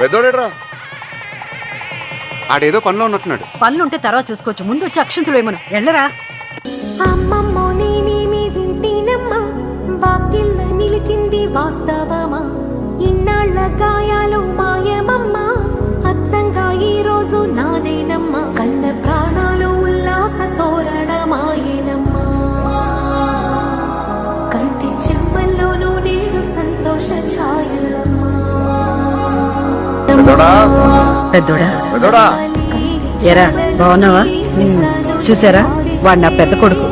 పెద్దోడేట్రా? ఆడేదో పనిలో ఉన్నట్టున్నాడు. పనులుంటే తర్వాత చూసుకోవచ్చు. ముందు వచ్చి అక్షంతులు ఏమను? వెళ్ళరా? అమ్మమ్మో నేనేమి వింటేనమ్మా. వాకిళ్ళ నిలిచింది వాస్తవమా? పెద్దోడా? పెద్దోడా? ఎరా బాగున్నావా? చూసారా? వాడు నా పెద్ద కొడుకు.